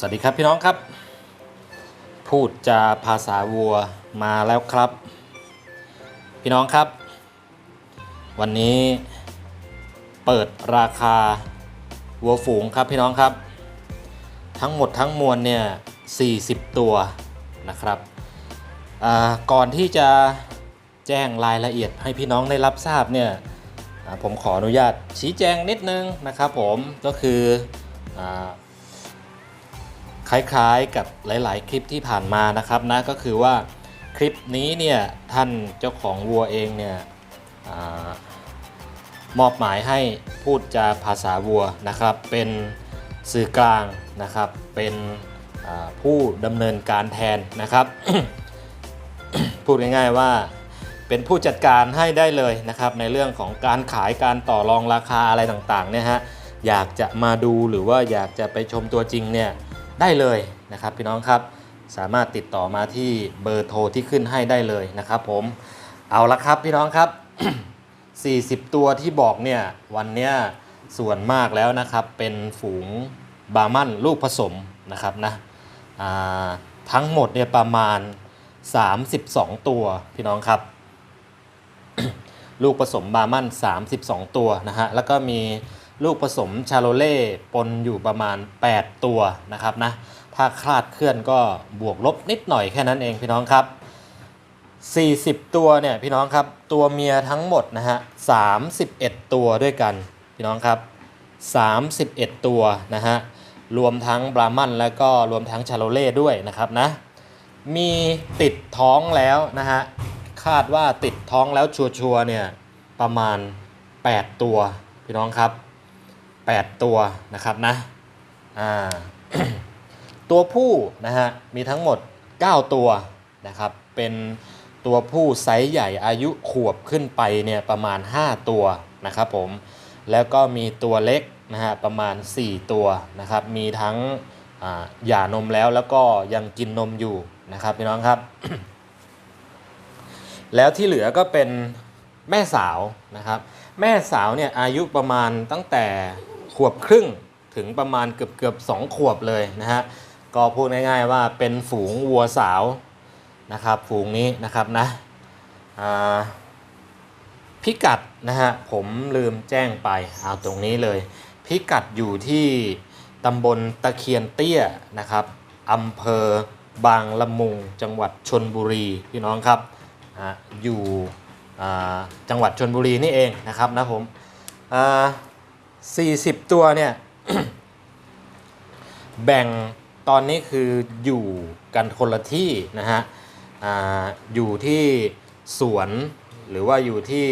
สวัสดีครับพี่น้องครับ พูดจาภาษาวัวมาแล้วครับ พี่น้องครับ วันนี้เปิดราคาวัวฝูงครับพี่น้องครับ ทั้งหมดทั้งมวลเนี่ย 40 ตัวนะครับก่อนที่จะแจ้งรายละเอียดให้พี่น้องได้รับทราบเนี่ยผมขออนุญาตชี้แจงนิดนึงนะครับผมก็คืออ คล้ายๆกับหลายๆ คลิปที่ผ่านมานะครับนะก็คือว่าคลิปนี้เนี่ยท่านเจ้าของวัวเองเนี่ยอมอบหมายให้พูดจาภาษาวัวนะครับ เป็นสื่อกลางนะครับ เป็นผู้ดำเนินการแทนนะครับ พูดง่ายๆว่าเป็นผู้จัดการให้ได้เลยนะครับ ในเรื่องของการขายการต่อรองราคาอะไรต่างๆเนี่ยฮะอยากจะมาดูหรือว่าอยากจะไปชมตัวจริงเนี่ย ได้เลยนะครับพี่น้องครับสามารถติดต่อมาที่เบอร์โทรที่ขึ้นให้ได้เลยนะครับผมเอาละครับพี่น้องครับ 40 ตัวที่บอกเนี่ยวันเนี้ยส่วนมากแล้วนะครับเป็นฝูงบาร์มันลูกผสมนะครับนะทั้งหมดเนี่ยประมาณ 32 ตัวพี่น้องครับ ลูกผสมบาร์มัน32 ตัวนะฮะแล้วก็มี ลูกผสมชาโลเล่ปนอยู่ประมาณ 8 ตัวนะครับนะ ถ้าคลาดเคลื่อนก็บวกลบนิดหน่อยแค่นั้นเองพี่น้องครับ 40 ตัวเนี่ยพี่น้องครับ ตัวเมียทั้งหมดนะฮะ 31 ตัวด้วยกันพี่น้องครับ 31 ตัวนะฮะ รวมทั้งบรามันแล้วก็รวมทั้งชาโลเล่ด้วยนะครับนะ มีติดท้องแล้วนะฮะ คาดว่าติดท้องแล้วชัวร์ๆเนี่ยประมาณ 8 ตัวพี่น้องครับ 8 ตัวนะครับนะตัวผู้นะฮะมีทั้งหมด 9 ตัวนะครับเป็นตัวผู้ไซส์ใหญ่อายุขวบขึ้นไปเนี่ยประมาณ 5 ตัวนะครับผมแล้วก็มีตัวเล็กนะฮะประมาณ 4 ตัวนะครับมีทั้งหย่านมแล้วแล้วก็ยังกินนมอยู่นะครับพี่น้องครับแล้วที่เหลือก็เป็นแม่สาวนะครับ แม่สาวเนี่ยอายุประมาณตั้งแต่ ขวบครึ่งถึงประมาณเกือบเกือบสองขวบเลยนะฮะก็พูดง่ายๆว่าเป็นฝูงวัวสาวนะครับฝูงนี้นะครับนะพิกัดนะฮะผมลืมแจ้งไปเอาตรงนี้เลย พิกัดอยู่ที่ตำบลตะเคียนเตี้ยนะครับอำเภอบางละมุงจังหวัดชนบุรีพี่น้องครับอยู่จังหวัดชนบุรีนี่เองนะครับนะผมอ 40 ตัวเนี่ย แบ่งตอนนี้คืออยู่กันคนละที่นะฮะออยู่ที่สวนหรือว่าอยู่ที่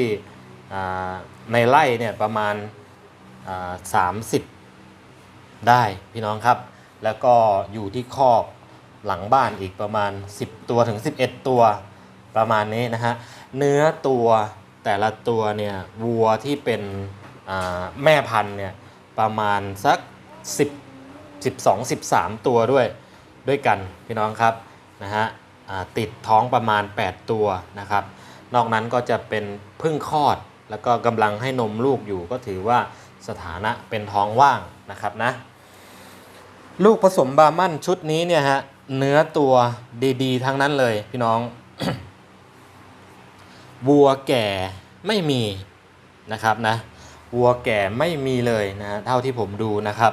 ในไร่เนี่ยประมาณ 30 ได้พี่น้องครับ แล้วก็อยู่ที่คอกหลังบ้านอีกประมาณ 10 ตัวถึง 11 ตัวประมาณนี้นะฮะ เนื้อตัวแต่ละตัวเนี่ยวัวที่เป็น แม่พันธุ์เนี่ยประมาณสัก 10 12 13 ตัวด้วยด้วยกันพี่น้องครับนะฮะติดท้องประมาณ 8 ตัวนะครับ นอกนั้นก็จะเป็นพึ่งคลอด แล้วก็กำลังให้นมลูกอยู่ก็ถือว่าสถานะเป็นท้องว่างนะครับนะลูกผสมบามันชุดนี้เนี่ยฮะเนื้อตัวดีๆ ทั้งนั้นเลยพี่น้องวัวแก่ไม่มีนะครับนะ วัวแก่ไม่มีเลยนะฮะเท่าที่ผมดูนะครับ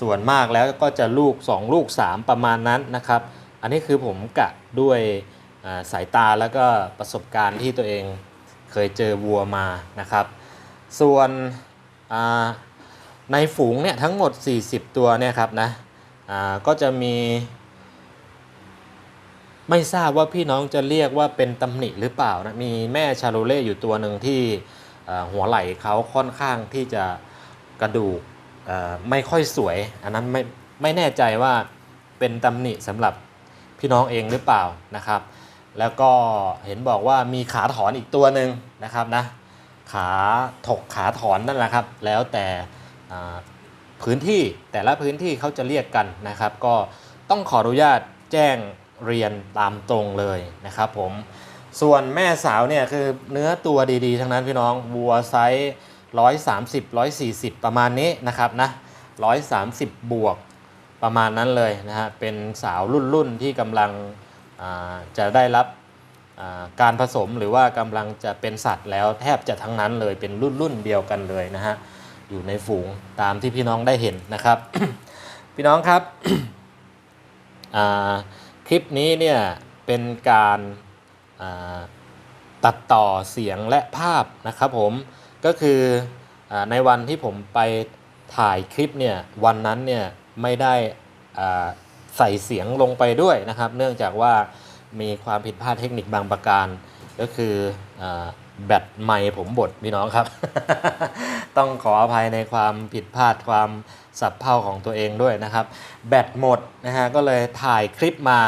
ส่วนมากแล้วก็จะลูก 2 ลูก 3 ประมาณนั้นนะครับ อันนี้คือผมกะด้วยาสายตาแล้วก็ประสบการณ์ที่ตัวเองเคยเจอวัวมานะครับ ส่วนในฝูงเนี่ยทั้งหมด 40 ตัวเนี่ยครับนะก็จะมี ไม่ทราบว่าพี่น้องจะเรียกว่าเป็นตำหนิหรือเปล่านะมีแม่ชาโลเล่อยู่ตัวหนึ่งที่ หัวไหล่เขาค่อนข้างที่จะกระดูกไม่ค่อยสวย อันนั้นไม่ไม่แน่ใจว่าเป็นตำหนิสำหรับพี่น้องเองหรือเปล่านะครับ แล้วก็เห็นบอกว่ามีขาถอนอีกตัวหนึ่งนะครับนะขาถกขาถอนนั่นแหละครับ แล้วแต่พื้นที่แต่ละพื้นที่เขาจะเรียกกันนะครับ ก็ต้องขออนุญาตแจ้งเรียนตามตรงเลยนะครับผม ส่วนแม่สาวเนี่ยคือเนื้อตัวดีๆ ทั้งนั้นพี่น้องวัวไซส์130 140 ประมาณนี้นะครับนะ130 บวกประมาณนั้นเลยนะฮะเป็นสาวรุ่นรุ่นๆที่กำลังจะได้รับการผสมหรือว่ากำลังจะเป็นสัตว์แล้วแทบจะทั้งนั้นเลยเป็นรุ่นรุ่นๆเดียวกันเลยนะฮะอยู่ในฝูงตามที่พี่น้องได้เห็นนะครับ พี่น้องครับคลิปนี้เนี่ยเป็นการ ตัดต่อเสียงและภาพนะครับผมก็คืออในวันที่ผมไปถ่ายคลิปเนี่ยวันนั้นเนี่ยไม่ได้ใส่เสียงลงไปด้วยนะครับ เนื่องจากว่ามีความผิดพลาดเทคนิคบางประการ ก็คืออแบตไมค์ผมบดพี่น้องครับ ต้องขออภัยในความผิดพลาดความสับเพร่าของตัวเองด้วยนะครับ แบตหมดนะฮะก็เลยถ่ายคลิปมา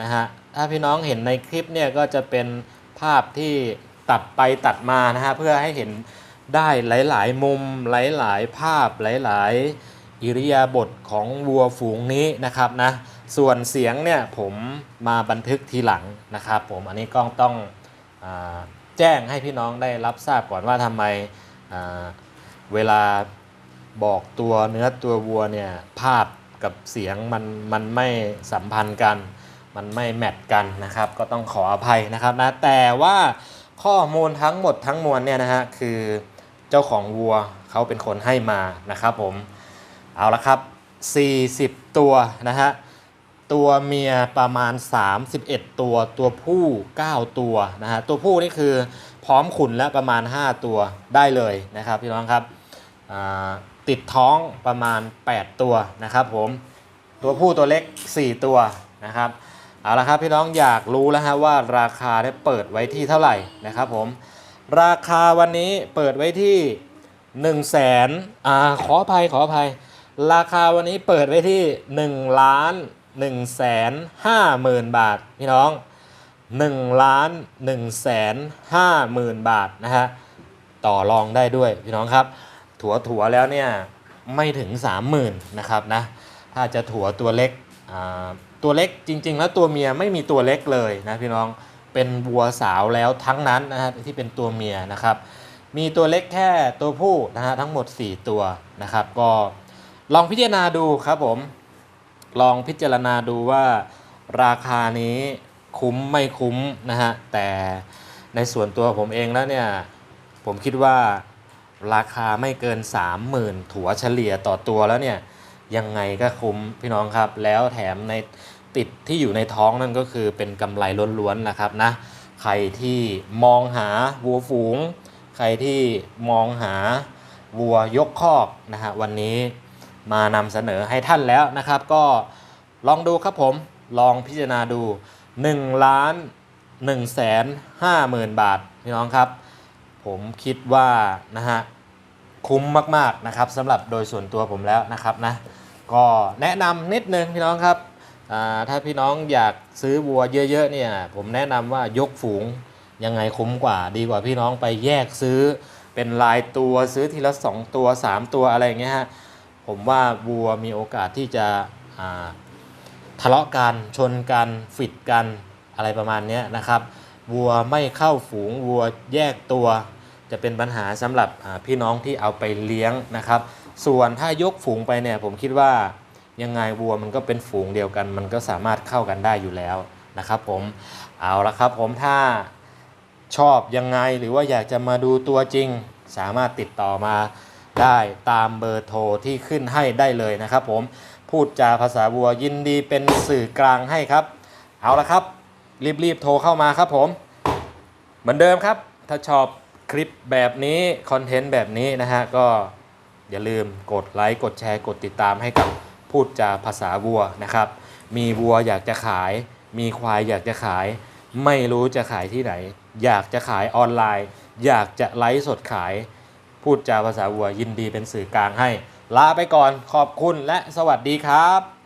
นะฮะ ถ้าพี่น้องเห็นในคลิปเนี่ยก็จะเป็นภาพที่ตัดไปตัดมานะฮะเพื่อให้เห็นได้หลาย ๆ มุมหลาย ๆ ภาพหลาย ๆ อิริยาบถของวัวฝูงนี้นะครับนะส่วนเสียงเนี่ยผมมาบันทึกทีหลังนะครับผมอันนี้ก็ต้องอแจ้งให้พี่น้องได้รับทราบก่อนว่าทำไมเวลาบอกตัวเนื้อตัววัวเนี่ยภาพกับเสียงมันมันไม่สัมพันธ์กัน มันไม่แมทกันนะครับ ก็ต้องขออภัยนะครับนะแต่ว่าข้อมูลทั้งหมดทั้งมวลเนี่ยนะฮะคือเจ้าของวัวเขาเป็นคนให้มานะครับผมเอาละครับ 40 ตัวนะฮะตัวเมียประมาณ 31 ตัวตัวผู้ 9 ตัวนะฮะตัวผู้นี่คือพร้อมขุนแล้วประมาณ 5 ตัวได้เลยนะครับพี่น้องครับติดท้องประมาณ 8 ตัวนะครับผมตัวผู้ตัวเล็ก 4 ตัวนะครับ เอาละครับพี่น้องอยากรู้แล้วฮะว่าราคาได้เปิดไว้ที่เท่าไหร่นะครับผมราคาวันนี้เปิดไว้ที่1นึ่งแสนอ่าขออภัยขออภัย ราคาวันนี้เปิดไว้ที่1ล้าน1แสน5หมื่นบาทพี่น้อง1ล้าน1แสน5หมื่นบาทนะฮะต่อรองได้ด้วยพี่น้องครับ ถั่วถั่วแล้วเนี่ยไม่ถึง 30,000นะครับนะถ้าจะถั่วตัวเล็กอ่า ตัวเล็กจริง ๆ แล้วตัวเมียไม่มีตัวเล็กเลยนะพี่น้องเป็นวัวสาวแล้วทั้งนั้นนะฮะที่เป็นตัวเมียนะครับ มีตัวเล็กแค่ตัวผู้นะฮะทั้งหมด 4 ตัวนะครับ ก็ลองพิจารณาดูครับผม ลองพิจารณาดูว่าราคานี้คุ้มไม่คุ้มนะฮะแต่ในส่วนตัวผมเองแล้วเนี่ยผมคิดว่าราคาไม่เกิน 30,000 ถัวเฉลี่ยต่อตัวแล้วเนี่ย ยังไงก็คุ้มพี่น้องครับ แล้วแถมในติดที่อยู่ในท้องนั่นก็คือเป็นกำไรล้วนๆนะครับนะใครที่มองหาวัวฝูง ใครที่มองหาวัวยกคอกนะฮะวันนี้มานำเสนอให้ท่านแล้วนะครับ ก็ลองดูครับผมลองพิจารณาดู1ล้าน1แสน5หมื่นบาทพี่น้องครับ ผมคิดว่านะฮะคุ้มมากๆนะครับสำหรับโดยส่วนตัวผมแล้วนะครับนะ ก็แนะนำนิดนึงพี่น้องครับถ้าพี่น้องอยากซื้อวัวเยอะๆเนี่ยผมแนะนำว่ายกฝูงยังไงคุ้มกว่าดีกว่าพี่น้องไปแยกซื้อเป็นรายตัวซื้อทีละ 2 ตัว 3 ตัวอะไรอย่างเงี้ยฮะผมว่าวัวมีโอกาสที่จะทะเลาะกันชนกันฟิดกันอะไรประมาณนี้นะครับวัวไม่เข้าฝูงวัวแยกตัว จะเป็นปัญหาสำหรับพี่น้องที่เอาไปเลี้ยงนะครับ ส่วนถ้ายกฝูงไปเนี่ยผมคิดว่ายังไงวัวมันก็เป็นฝูงเดียวกัน มันก็สามารถเข้ากันได้อยู่แล้วนะครับผมเอาละครับผมถ้าชอบยังไงหรือว่าอยากจะมาดูตัวจริง สามารถติดต่อมาได้ตามเบอร์โทรที่ขึ้นให้ได้เลยนะครับผมพูดจาภาษาวัวยินดีเป็นสื่อกลางให้ครับ เอาละครับ รีบๆโทรเข้ามาครับผม เหมือนเดิมครับ ถ้าชอบคลิปแบบนี้ คอนเทนต์แบบนี้นะฮะก็ อย่าลืมกดไลค์กดแชร์กดติดตามให้กับพูดจาภาษาวัวนะครับ มีวัวอยากจะขาย มีควายอยากจะขาย ไม่รู้จะขายที่ไหน อยากจะขายออนไลน์ อยากจะไลฟ์สดขาย พูดจาภาษาวัวยินดีเป็นสื่อกลางให้ ลาไปก่อนขอบคุณและสวัสดีครับ